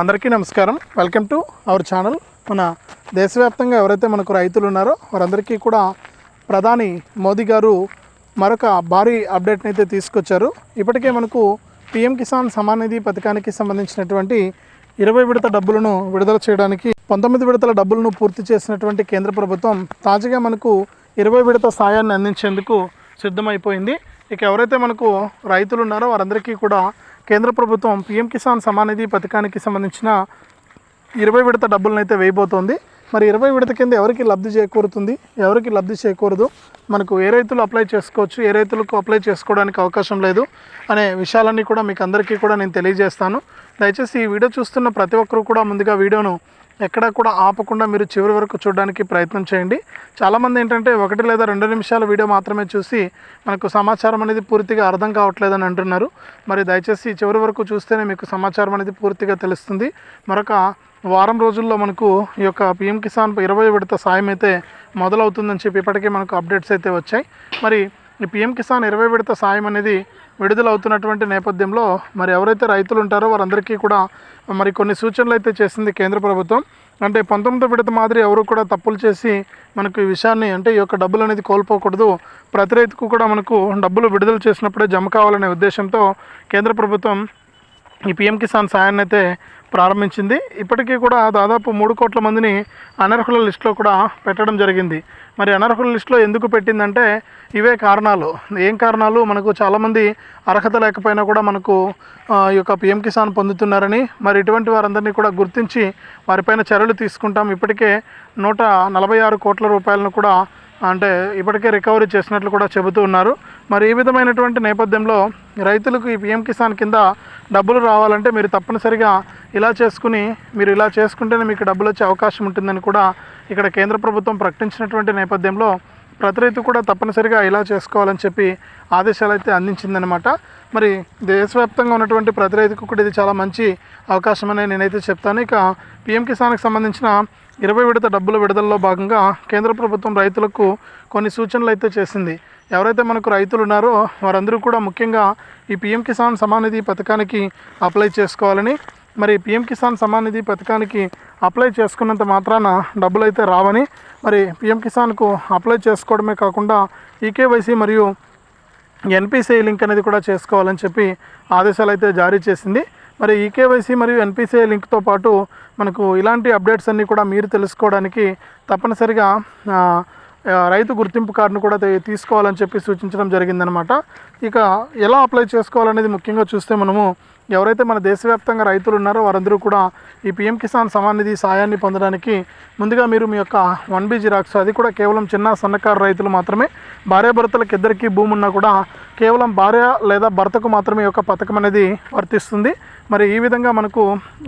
అందరికీ నమస్కారం. Welcome to our channel. మన దేశవ్యాప్తంగా ఎవరైతే మనకు రైతులు ఉన్నారో వారందరికీ కూడా ప్రధాని మోదీ గారు మరొక భారీ అప్డేట్ని అయితే తీసుకొచ్చారు. ఇప్పటికే మనకు పిఎం కిసాన్ సమాన్ నిధి పథకానికి సంబంధించినటువంటి ఇరవై విడత డబ్బులను విడుదల చేయడానికి పంతొమ్మిది విడతల డబ్బులను పూర్తి చేసినటువంటి కేంద్ర ప్రభుత్వం తాజాగా మనకు ఇరవై విడత సాయాన్ని అందించేందుకు సిద్ధమైపోయింది. ఇక ఎవరైతే మనకు రైతులు ఉన్నారో వారందరికీ కూడా కేంద్ర ప్రభుత్వం పిఎం కిసాన్ సమాన్ నిధి పథకానికి సంబంధించిన ఇరవై విడత డబ్బులను అయితే వేయబోతోంది. మరి ఇరవై విడత కింద ఎవరికి లబ్ధి చేకూరుతుంది? ఎవరికి లబ్ధి చేకూరదు? మనకు ఏ రైతులు అప్లై చేసుకోవచ్చు? ఏ రైతులకు అప్లై చేసుకోవడానికి అవకాశం లేదు అనే విషయాలన్నీ కూడా మీకు అందరికీ కూడా నేను తెలియజేస్తాను. దయచేసి ఈ వీడియో చూస్తున్న ప్రతి ఒక్కరు కూడా ముందుగా వీడియోను ఎక్కడా కూడా ఆపకుండా మీరు చివరి వరకు చూడడానికి ప్రయత్నం చేయండి. చాలామంది ఏంటంటే ఒకటి లేదా రెండు నిమిషాల వీడియో మాత్రమే చూసి మనకు సమాచారం అనేది పూర్తిగా అర్థం కావట్లేదని అంటున్నారు. మరి దయచేసి చివరి వరకు చూస్తేనే మీకు సమాచారం అనేది పూర్తిగా తెలుస్తుంది. మరొక వారం రోజుల్లో మనకు ఈ యొక్క పిఎం కిసాన్ ఇరవై విడత సాయం అయితే మొదలవుతుందని చెప్పి ఇప్పటికే మనకు అప్డేట్స్ అయితే వచ్చాయి. మరి ఈ పిఎం కిసాన్ ఇరవై విడత సాయం అనేది విడుదలవుతున్నటువంటి నేపథ్యంలో మరి ఎవరైతే రైతులు ఉంటారో వారందరికీ కూడా మరి కొన్ని సూచనలు అయితే చేసింది కేంద్ర ప్రభుత్వం. అంటే పంతొమ్మిదో విడత మాదిరి ఎవరు కూడా తప్పులు చేసి మనకు ఈ విషయాన్ని అంటే ఈ యొక్క డబ్బులు అనేది కోల్పోకూడదు. ప్రతి రైతుకు కూడా మనకు డబ్బులు విడుదల చేసినప్పుడే జమ కావాలనే ఉద్దేశంతో కేంద్ర ప్రభుత్వం ఈ పిఎం కిసాన్ సాయాన్ని అయితే ప్రారంభించింది. ఇప్పటికీ కూడా దాదాపు మూడు కోట్ల మందిని అనర్హుల లిస్టులో కూడా పెట్టడం జరిగింది. మరి అనర్హుల లిస్టులో ఎందుకు పెట్టిందంటే ఇవే కారణాలు. ఏం కారణాలు? మనకు చాలామంది అర్హత లేకపోయినా కూడా మనకు ఈ యొక్క పిఎం కిసాన్ పొందుతున్నారని మరి ఇటువంటి వారందరినీ కూడా గుర్తించి వారిపైన చర్యలు తీసుకుంటాం. ఇప్పటికే నూట నలభై ఆరు కోట్ల రూపాయలను కూడా అంటే ఇప్పటికే రికవరీ చేసినట్లు కూడా చెబుతూ ఉన్నారు. మరి ఈ విధమైనటువంటి నేపథ్యంలో రైతులకు ఈ పిఎం కిసాన్ కింద డబ్బులు రావాలంటే మీరు తప్పనిసరిగా ఇలా చేసుకుని మీరు ఇలా చేసుకుంటేనే మీకు డబ్బులు వచ్చే అవకాశం ఉంటుందని కూడా ఇక్కడ కేంద్ర ప్రభుత్వం ప్రకటించినటువంటి నేపథ్యంలో ప్రతి రైతు కూడా తప్పనిసరిగా ఇలా చేసుకోవాలని చెప్పి ఆదేశాలు అయితే అందించిందనమాట మరి దేశవ్యాప్తంగా ఉన్నటువంటి ప్రతి రైతుకు కూడా ఇది చాలా మంచి అవకాశం అని నేనైతే చెప్తాను. ఇక పిఎం కిసాన్కి సంబంధించిన ఇరవై విడత డబ్బుల విడుదలలో భాగంగా కేంద్ర ప్రభుత్వం రైతులకు కొన్ని సూచనలు అయితే చేసింది. ఎవరైతే మనకు రైతులు ఉన్నారో వారందరూ కూడా ముఖ్యంగా ఈ పిఎం కిసాన్ సమానిధి పథకానికి అప్లై చేసుకోవాలని మరి పిఎం కిసాన్ సమాన్ నిధి పథకానికి అప్లై చేసుకున్నంత మాత్రాన డబ్బులు అయితే రావని మరి పిఎం కిసాన్కు అప్లై చేసుకోవడమే కాకుండా ఈకేవైసీ మరియు ఎన్పిసిఐ లింక్ అనేది కూడా చేసుకోవాలని చెప్పి ఆదేశాలు అయితే జారీ చేసింది. మరి ఈకేవైసీ మరియు ఎన్పిసిఐ లింక్తో పాటు మనకు ఇలాంటి అప్డేట్స్ అన్నీ కూడా మీరు తెలుసుకోవడానికి తప్పనిసరిగా రైతు గుర్తింపు కార్డును కూడా తీసుకోవాలని చెప్పి సూచించడం జరిగిందనమాట ఇక ఎలా అప్లై చేసుకోవాలనేది ముఖ్యంగా చూస్తే మనము ఎవరైతే మన దేశవ్యాప్తంగా రైతులు ఉన్నారో వారందరూ కూడా ఈ పిఎం కిసాన్ సమాన్ నిధి సాయాన్ని పొందడానికి ముందుగా మీరు మీ యొక్క వన్ బీ జిరాక్స్ అది కూడా కేవలం చిన్న సన్నకారు రైతులు మాత్రమే భార్యాభర్తలకు ఇద్దరికి భూమి ఉన్నా కూడా కేవలం భార్య లేదా భర్తకు మాత్రమే యొక్క పథకం అనేది వర్తిస్తుంది. మరి ఈ విధంగా మనకు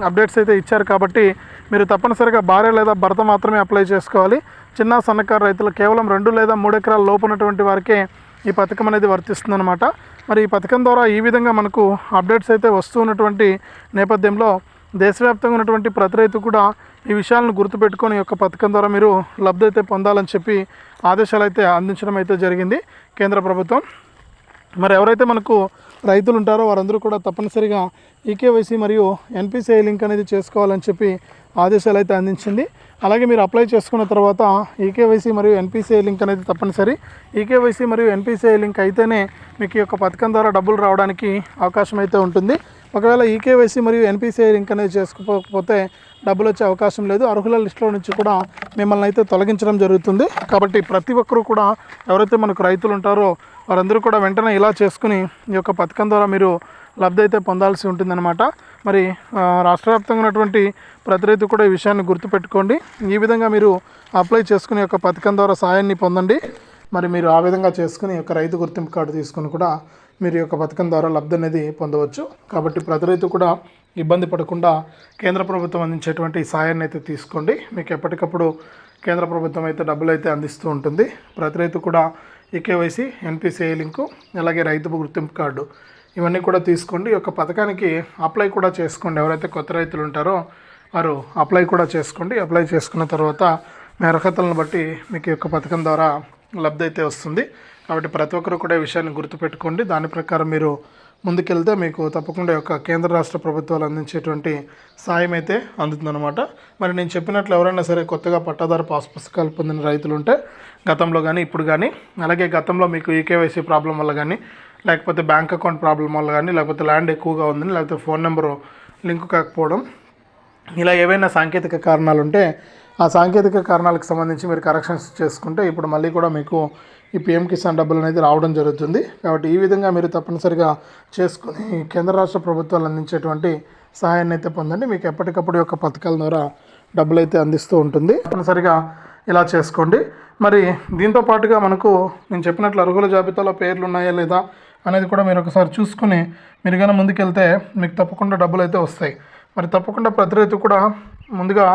అప్డేట్స్ అయితే ఇచ్చారు కాబట్టి మీరు తప్పనిసరిగా భార్య లేదా భర్త మాత్రమే అప్లై చేసుకోవాలి. చిన్న సన్నకారు రైతులు కేవలం రెండు లేదా మూడు ఎకరాల లోపు ఉన్నటువంటి వారికే ఈ పథకం అనేది వర్తిస్తుందన్నమాట. మరి ఈ పథకం ద్వారా ఈ విధంగా మనకు అప్డేట్స్ అయితే వస్తూ ఉన్నటువంటి నేపథ్యంలో దేశవ్యాప్తంగా ఉన్నటువంటి ప్రతి రైతు కూడా ఈ విషయాలను గుర్తుపెట్టుకొని ఈ యొక్క పథకం ద్వారా మీరు లబ్ధి అయితే పొందాలని చెప్పి ఆదేశాలు అయితే అందించడం అయితే జరిగింది. కేంద్ర ప్రభుత్వం మరి ఎవరైతే మనకు రైతులు ఉంటారో వారందరూ కూడా తప్పనిసరిగా ఈకేవైసీ మరియు ఎన్పిసిఐ లింక్ అనేది చేసుకోవాలని చెప్పి ఆదేశాలు అయితే అందించింది. అలాగే మీరు అప్లై చేసుకున్న తర్వాత ఈకేవైసీ మరియు ఎన్పిసిఐ లింక్ అనేది తప్పనిసరి. ఈకేవైసీ మరియు ఎన్పిసిఐ లింక్ అయితేనే మీకు ఈ యొక్క పథకం ద్వారా డబ్బులు రావడానికి అవకాశం అయితే ఉంటుంది. ఒకవేళ ఈకేవైసీ మరియు ఎన్పిసిఐ లింక్ అనేది చేసుకోకపోతే డబ్బులు వచ్చే అవకాశం లేదు. అర్హుల లిస్టులో నుంచి కూడా మిమ్మల్ని అయితే తొలగించడం జరుగుతుంది. కాబట్టి ప్రతి ఒక్కరూ కూడా ఎవరైతే మనకు రైతులు ఉంటారో వారందరూ కూడా వెంటనే ఇలా చేసుకుని ఈ యొక్క పథకం ద్వారా మీరు లబ్ధి అయితే పొందాల్సి ఉంటుందన్నమాట. మరి రాష్ట్ర వ్యాప్తంగా ఉన్నటువంటి ప్రతి రైతు కూడా ఈ విషయాన్ని గుర్తుపెట్టుకోండి. ఈ విధంగా మీరు అప్లై చేసుకుని యొక్క పథకం ద్వారా సాయాన్ని పొందండి. మరి మీరు ఆ విధంగా చేసుకుని యొక్క రైతు గుర్తింపు కార్డు తీసుకుని కూడా మీరు యొక్క పథకం ద్వారా లబ్ధి అనేది పొందవచ్చు. కాబట్టి ప్రతి రైతు కూడా ఇబ్బంది పడకుండా కేంద్ర ప్రభుత్వం అందించేటువంటి సాయాన్ని అయితే తీసుకోండి. మీకు ఎప్పటికప్పుడు కేంద్ర ప్రభుత్వం అయితే డబ్బులు అయితే అందిస్తూ ఉంటుంది. ప్రతి రైతు కూడా ఈకేవైసీ ఎన్పిసిఐ లింకు అలాగే రైతు గుర్తింపు కార్డు. ఇవన్నీ కూడా తీసుకోండి. ఈ యొక్క పథకానికి అప్లై కూడా చేసుకోండి. ఎవరైతే కొత్త రైతులు ఉంటారో వారు అప్లై కూడా చేసుకోండి. అప్లై చేసుకున్న తర్వాత మీ అర్హతలను బట్టి మీకు ఈ యొక్క పథకం ద్వారా లబ్ధి అయితే వస్తుంది. కాబట్టి ప్రతి ఒక్కరు కూడా ఈ విషయాన్ని గుర్తుపెట్టుకోండి. దాని ప్రకారం మీరు ముందుకెళ్తే మీకు తప్పకుండా యొక్క కేంద్ర రాష్ట్ర ప్రభుత్వాలు అందించేటువంటి సాయం అయితే అందుతుందన్నమాట. మరి నేను చెప్పినట్లు ఎవరైనా సరే కొత్తగా పట్టాదారు పాస్ పుస్తకాలు పొందిన రైతులు ఉంటే గతంలో కానీ ఇప్పుడు కానీ అలాగే గతంలో మీకు ఈకేవైసీ ప్రాబ్లం వల్ల కానీ లేకపోతే బ్యాంక్ అకౌంట్ ప్రాబ్లం వల్ల కానీ లేకపోతే ల్యాండ్ ఎక్కువగా ఉందని లేకపోతే ఫోన్ నెంబరు లింక్ కాకపోవడం ఇలా ఏవైనా సాంకేతిక కారణాలు ఉంటే ఆ సాంకేతిక కారణాలకు సంబంధించి మీరు కరెక్షన్స్ చేసుకుంటే ఇప్పుడు మళ్ళీ కూడా మీకు ఈ పిఎం కిసాన్ డబ్బులు అనేది రావడం జరుగుతుంది. కాబట్టి ఈ విధంగా మీరు తప్పనిసరిగా చేసుకుని కేంద్ర రాష్ట్ర ప్రభుత్వాలు అందించేటువంటి సహాయాన్ని అయితే పొందండి. మీకు ఎప్పటికప్పుడు యొక్క పథకాల ద్వారా డబ్బులు అయితే అందిస్తూ ఉంటుంది. తప్పనిసరిగా ఇలా చేసుకోండి. మరి దీంతో పాటుగా మనకు నేను చెప్పినట్లు అర్హుల జాబితాలో పేర్లు ఉన్నాయా లేదా అనేది కూడా మీరు ఒకసారి చూసుకుని మీరు కానీ ముందుకెళ్తే మీకు తప్పకుండా డబ్బులు అయితే వస్తాయి. మరి తప్పకుండా ప్రతి రైతు కూడా ముందుగా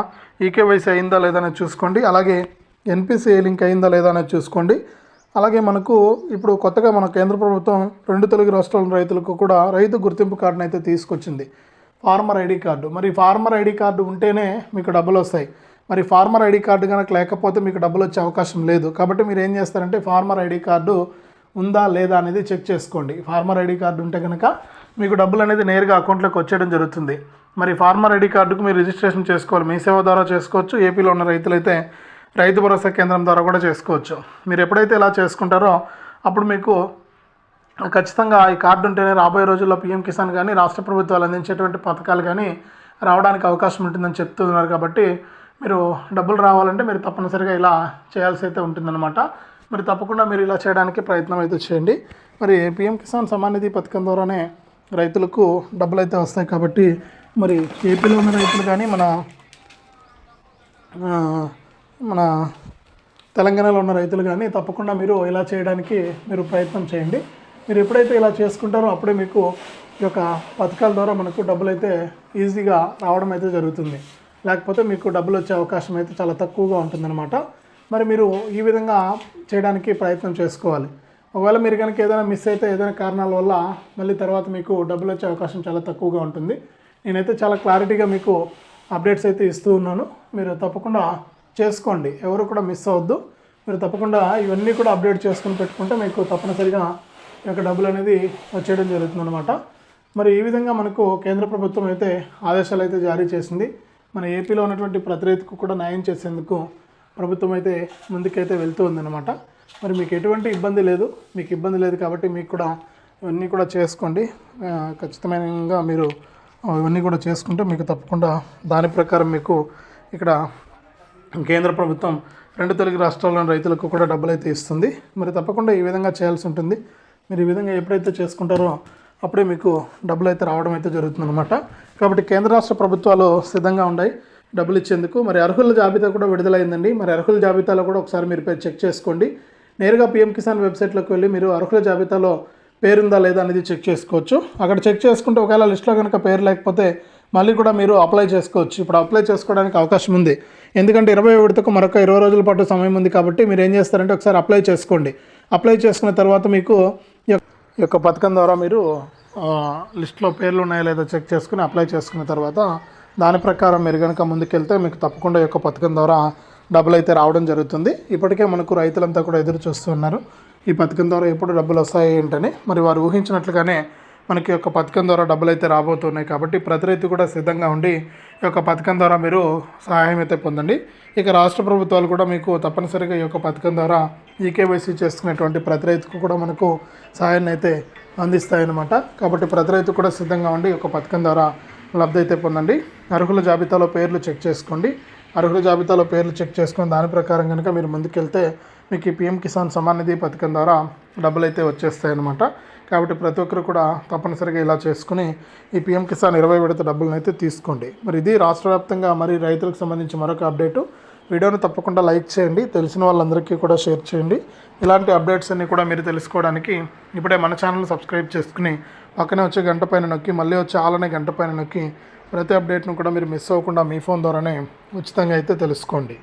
ఈకేవైసీ అయిందా లేదా అనేది చూసుకోండి. అలాగే ఎన్పిసిఐ లింక్ అయిందా లేదా అనేది చూసుకోండి. అలాగే మనకు ఇప్పుడు కొత్తగా మన కేంద్ర ప్రభుత్వం రెండు తెలుగు రాష్ట్రాల రైతులకు కూడా రైతు గుర్తింపు కార్డును అయితే తీసుకొచ్చింది. Farmer ID card. మరి ఫార్మర్ ఐడి కార్డు ఉంటేనే మీకు డబ్బులు వస్తాయి. మరి ఫార్మర్ ఐడి కార్డు కనుక లేకపోతే మీకు డబ్బులు వచ్చే అవకాశం లేదు. కాబట్టి మీరు ఏం చేస్తారంటే ఫార్మర్ ఐడి కార్డు ఉందా లేదా అనేది చెక్ చేసుకోండి. ఫార్మర్ ఐడి కార్డు ఉంటే కనుక మీకు డబ్బులు అనేది నేరుగా అకౌంట్లోకి వచ్చేయడం జరుగుతుంది. మరి ఫార్మర్ ఐడి కార్డుకు మీరు రిజిస్ట్రేషన్ చేసుకోవాలి. మీ సేవ ద్వారా చేసుకోవచ్చు. ఏపీలో ఉన్న రైతులైతే రైతు భరోసా కేంద్రం ద్వారా కూడా చేసుకోవచ్చు. మీరు ఎప్పుడైతే ఇలా చేసుకుంటారో అప్పుడు మీకు ఖచ్చితంగా ఈ కార్డు ఉంటేనే రాబోయే రోజుల్లో పీఎం కిసాన్ కానీ రాష్ట్ర ప్రభుత్వాలు అందించేటువంటి పథకాలు కానీ రావడానికి అవకాశం ఉంటుందని చెప్తున్నారు కాబట్టి మీరు డబ్బులు రావాలంటే మీరు తప్పనిసరిగా ఇలా చేయాల్సి అయితే ఉంటుందన్నమాట. మరి తప్పకుండా మీరు ఇలా చేయడానికి ప్రయత్నం అయితే చేయండి. మరి పీఎం కిసాన్ సమాన్ నిధి పథకం ద్వారానే రైతులకు డబ్బులు అయితే వస్తాయి కాబట్టి మరి ఏపీలో ఉన్న రైతులు కానీ మన మన తెలంగాణలో ఉన్న రైతులు కానీ తప్పకుండా మీరు ఇలా చేయడానికి మీరు ప్రయత్నం చేయండి. మీరు ఎప్పుడైతే ఇలా చేసుకుంటారో అప్పుడే మీకు ఈ యొక్క పథకాల ద్వారా మనకు డబ్బులు అయితే ఈజీగా రావడం అయితే జరుగుతుంది. లేకపోతే మీకు డబ్బులు వచ్చే అవకాశం అయితే చాలా తక్కువగా ఉంటుందన్నమాట. మరి మీరు ఈ విధంగా చేయడానికి ప్రయత్నం చేసుకోవాలి. ఒకవేళ మీరు కనుక ఏదైనా మిస్ అయితే ఏదైనా కారణాల వల్ల మళ్ళీ తర్వాత మీకు డబ్బులు వచ్చే అవకాశం చాలా తక్కువగా ఉంటుంది. నేనైతే చాలా క్లారిటీగా మీకు అప్డేట్స్ అయితే ఇస్తూ ఉన్నాను. మీరు తప్పకుండా చేసుకోండి. ఎవరు కూడా మిస్ అవ్వద్దు. మీరు తప్పకుండా ఇవన్నీ కూడా అప్డేట్ చేసుకుని పెట్టుకుంటే మీకు తప్పనిసరిగా ఈ యొక్క డబ్బులు అనేది వచ్చేయడం జరుగుతుంది అనమాట మరి ఈ విధంగా మనకు కేంద్ర ప్రభుత్వం అయితే ఆదేశాలు అయితే జారీ చేసింది. మన ఏపీలో ఉన్నటువంటి ప్రతి రైతుకు కూడా న్యాయం చేసేందుకు ప్రభుత్వం అయితే ముందుకైతే వెళ్తూ ఉందన్నమాట. మరి మీకు ఎటువంటి ఇబ్బంది లేదు. మీకు ఇబ్బంది లేదు కాబట్టి మీకు కూడా ఇవన్నీ కూడా చేసుకోండి. ఖచ్చితమైనగా మీరు ఇవన్నీ కూడా చేసుకుంటే మీకు తప్పకుండా దాని ప్రకారం మీకు ఇక్కడ కేంద్ర ప్రభుత్వం రెండు తెలుగు రాష్ట్రాల్లోని రైతులకు కూడా డబ్బులు అయితే ఇస్తుంది. మరి తప్పకుండా ఈ విధంగా చేయాల్సి ఉంటుంది. మీరు ఈ విధంగా ఎప్పుడైతే చేసుకుంటారో అప్పుడే మీకు డబ్బులు అయితే రావడం అయితే జరుగుతుందన్నమాట. కాబట్టి కేంద్ర రాష్ట్ర ప్రభుత్వాలు సిద్ధంగా ఉన్నాయి డబ్బులు ఇచ్చేందుకు. మరి అర్హుల జాబితా కూడా విడుదలైందండి. మరి అర్హుల జాబితాలో కూడా ఒకసారి మీరు పేరు చెక్ చేసుకోండి. నేరుగా పిఎం కిసాన్ వెబ్సైట్లోకి వెళ్ళి మీరు అర్హుల జాబితాలో పేరుందా లేదా అనేది చెక్ చేసుకోవచ్చు. అక్కడ చెక్ చేసుకుంటే ఒకవేళ లిస్ట్లో కనుక పేరు లేకపోతే మళ్ళీ కూడా మీరు అప్లై చేసుకోవచ్చు. ఇప్పుడు అప్లై చేసుకోవడానికి అవకాశం ఉంది. ఎందుకంటే ఇరవై విడతకు మరొక ఇరవై రోజుల పాటు సమయం ఉంది కాబట్టి మీరు ఏం చేస్తారంటే ఒకసారి అప్లై చేసుకోండి. అప్లై చేసుకున్న తర్వాత మీకు యొక్క- పథకం ద్వారా మీరు లిస్ట్లో పేర్లు ఉన్నాయో లేదో చెక్ చేసుకుని అప్లై చేసుకున్న తర్వాత దాని ప్రకారం మీరు కనుక ముందుకెళ్తే మీకు తప్పకుండా యొక్క పథకం ద్వారా డబ్బులు అయితే రావడం జరుగుతుంది. ఇప్పటికే మనకు రైతులంతా కూడా ఎదురు చూస్తున్నారు ఈ పథకం ద్వారా ఎప్పుడు డబ్బులు వస్తాయి ఏంటని. మరి వారు ఊహించినట్లుగానే మనకి యొక్క పథకం ద్వారా డబ్బులు అయితే రాబోతున్నాయి కాబట్టి ప్రతి రైతు కూడా సిద్ధంగా ఉండి ఈ యొక్క పథకం ద్వారా మీరు సహాయం అయితే పొందండి. ఇక రాష్ట్ర ప్రభుత్వాలు కూడా మీకు తప్పనిసరిగా ఈ యొక్క పథకం ద్వారా ఈకేవైసీ చేసుకునేటువంటి ప్రతి రైతుకు కూడా మనకు సహాయాన్ని అయితే అందిస్తాయన్నమాట. కాబట్టి ప్రతి రైతు కూడా సిద్ధంగా ఉండి ఈ యొక్క పథకం ద్వారా లబ్ధి అయితే పొందండి. అర్హుల జాబితాలో పేర్లు చెక్ చేసుకోండి. అర్హుల జాబితాలో పేర్లు చెక్ చేసుకొని దాని ప్రకారం కనుక మీరు ముందుకెళ్తే మీకు ఈ పిఎం కిసాన్ సమాన్ నిధి పథకం ద్వారా డబ్బులు అయితే వచ్చేస్తాయన్నమాట. కాబట్టి ప్రతి ఒక్కరు కూడా తప్పనిసరిగా ఇలా చేసుకుని ఈ పిఎం కిసాన్ ఇరవై విడత డబ్బులను అయితే తీసుకోండి. మరి ఇది రాష్ట్ర వ్యాప్తంగా మరి రైతులకు సంబంధించి మరొక అప్డేటు. వీడియోని తప్పకుండా లైక్ చేయండి. తెలిసిన వాళ్ళందరికీ కూడా షేర్ చేయండి. ఇలాంటి అప్డేట్స్ అన్నీ కూడా మీరు తెలుసుకోవడానికి ఇప్పుడే మన ఛానల్ సబ్స్క్రైబ్ చేసుకుని పక్కనే వచ్చే గంట పైన నొక్కి మళ్ళీ వచ్చే ఆలనే గంట పైన నొక్కి ప్రతి అప్డేట్ను కూడా మీరు మిస్ అవ్వకుండా మీ ఫోన్ ద్వారానే ఉచితంగా అయితే తెలుసుకోండి.